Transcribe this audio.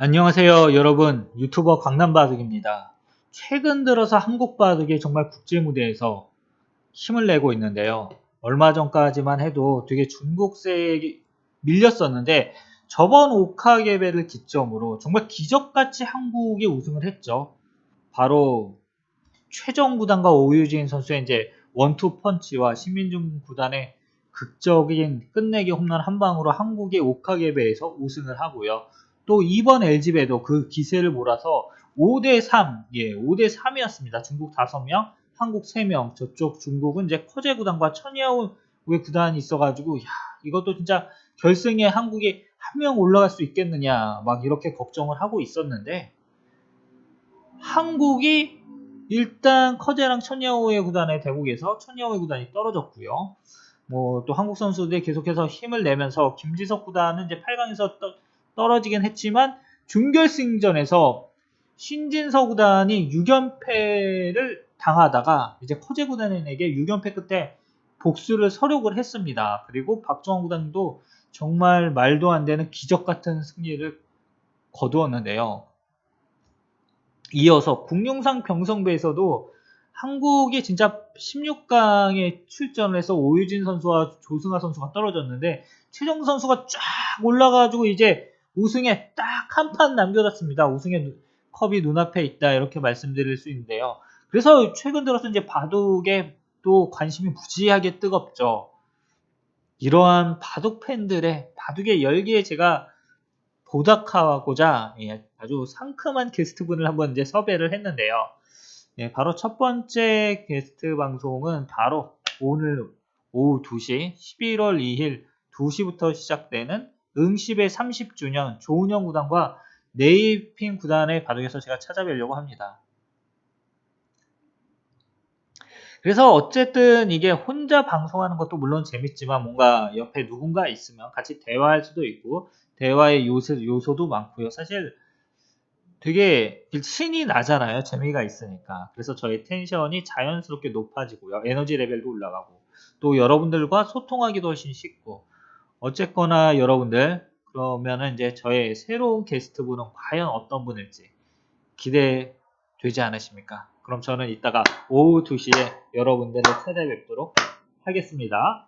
안녕하세요 여러분. 유튜버 강남바둑입니다. 최근 들어서 한국바둑이 정말 국제무대에서 힘을 내고 있는데요. 얼마 전까지만 해도 되게 중국세에 밀렸었는데 저번 오카게베를 기점으로 정말 기적같이 한국이 우승을 했죠. 바로 최정 구단과 오유진 선수의 이제 원투 펀치와 신민중 구단의 극적인 끝내기 홈런 한 방으로 한국의 오카게베에서 우승을 하고요. 또 이번 LG배도 그 기세를 몰아서 5대3, 예, 5대3이었습니다. 중국 5명, 한국 3명, 저쪽 중국은 이제 커제 구단과 천야우의 구단이 있어가지고, 야, 이것도 진짜 결승에 한국이 한 명 올라갈 수 있겠느냐, 막 이렇게 걱정을 하고 있었는데, 한국이 일단 커제랑 천야우의 구단의 대국에서 천야우의 구단이 떨어졌고요. 뭐 또 한국 선수들이 계속해서 힘을 내면서 김지석 구단은 이제 8강에서 떠, 떨어지긴 했지만 준결승전에서 신진서 구단이 6연패를 당하다가 이제 커제 구단에게 6연패 끝에 복수를 서력을 했습니다. 그리고 박정원 구단도 정말 말도 안 되는 기적 같은 승리를 거두었는데요. 이어서 국룡상 병성배에서도 한국이 진짜 16강에 출전을 해서 오유진 선수와 조승아 선수가 떨어졌는데 최정 선수가 쫙 올라가지고 이제 우승에 딱 한 판 남겨놨습니다. 우승의 컵이 눈앞에 있다 이렇게 말씀드릴 수 있는데요. 그래서 최근 들어서 이제 바둑에 또 관심이 무지하게 뜨겁죠. 이러한 바둑 팬들의 바둑의 열기에 제가 보답하고자 예, 아주 상큼한 게스트분을 한번 이제 섭외를 했는데요. 예, 바로 첫 번째 게스트 방송은 바로 오늘 오후 2시 11월 2일 2시부터 시작되는 응십의 30주년 조은영 구단과 네이핑 구단의 바둑에서 제가 찾아뵈려고 합니다. 그래서 어쨌든 이게 혼자 방송하는 것도 물론 재밌지만 뭔가 옆에 누군가 있으면 같이 대화할 수도 있고 대화의 요소, 요소도 많고요. 사실 되게 신이 나잖아요. 재미가 있으니까. 그래서 저의 텐션이 자연스럽게 높아지고요. 에너지 레벨도 올라가고 또 여러분들과 소통하기도 훨씬 쉽고 어쨌거나 여러분들 그러면은 이제 저의 새로운 게스트분은 과연 어떤 분일지 기대되지 않으십니까? 그럼 저는 이따가 오후 2시에 여러분들을 찾아뵙도록 하겠습니다.